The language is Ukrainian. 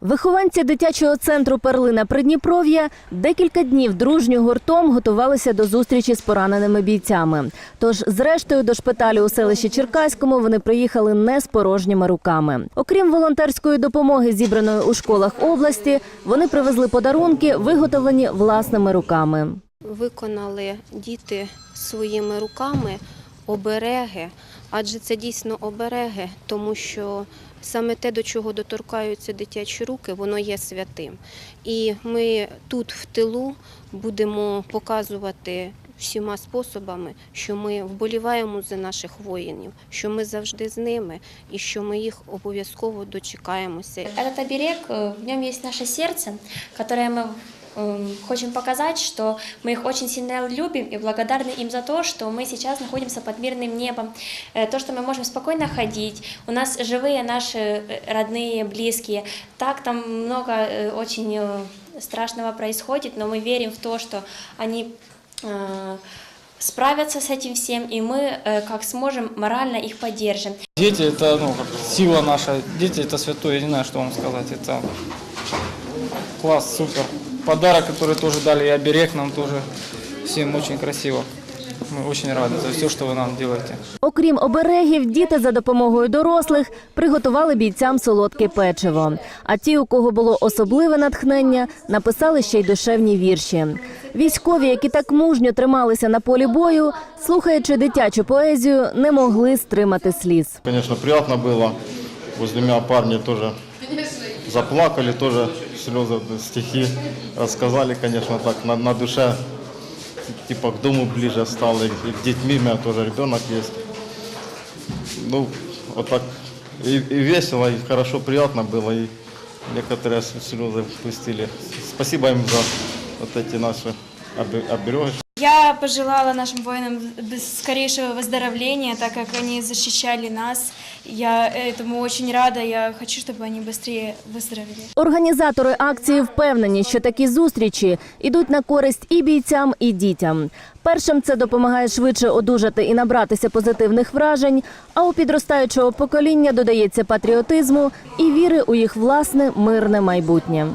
Вихованці дитячого центру Перлина Придніпров'я декілька днів дружньо гуртом готувалися до зустрічі з пораненими бійцями. Тож, зрештою, до шпиталю у селищі Черкаському вони приїхали не з порожніми руками. Окрім волонтерської допомоги, зібраної у школах області, вони привезли подарунки, виготовлені власними руками. виконали діти своїми руками обереги, адже це дійсно обереги, тому що саме те, до чого доторкаються дитячі руки, воно є святим. І ми тут в тилу будемо показувати всіма способами, що ми вболіваємо за наших воїнів, що ми завжди з ними і що ми їх обов'язково дочекаємося. Этот оберег, э, в нем есть наше сердце, которое мы м, хотим показать, что мы их очень сильно любим и благодарны им за то, что мы сейчас находимся под мирным небом, э, то, что мы можем спокойно ходить, у нас живые наши э, родные, близкие. Так там много э, очень страшного происходит, но мы верим в то, что они справятся с этим всем, и мы, как сможем, морально их поддержим. Дети – это ну, сила наша. Дети – это святое, я не знаю, что вам сказать. Это класс, супер. Подарок, который тоже дали, и оберег нам тоже всем очень красиво. Мы очень рады за все, что вы нам делаете. Окрім оберегів, діти за допомогою дорослих приготували бійцям солодке печиво. А ті, у кого було особливе натхнення, написали ще й душевні вірші. Військові, які так мужньо трималися на полі бою, слухаючи дитячу поезію, не могли стримати сліз. Конечно, приятно было. Возле меня парни тоже заплакали, тоже слезы, стихи рассказали, конечно, так на, на душе, типа к дому ближе стало, и к детьми, у меня тоже ребенок есть. Ну, вот так и, и весело, и хорошо, приятно было, и некоторые слезы пустили. Спасибо им за вот эти наши обе- обереги. Я пожелала нашим воинам без- скорейшего выздоровления, так как они защищали нас. Я этому очень рада. Я хочу, чтобы они быстрее выздоровели. Організатори акції впевнені, що такі зустрічі йдуть на користь і бійцям, і дітям. Першим це допомагає швидше одужати і набратися позитивних вражень. А у підростаючого покоління додається патріотизму і віри у їх власне мирне майбутнє.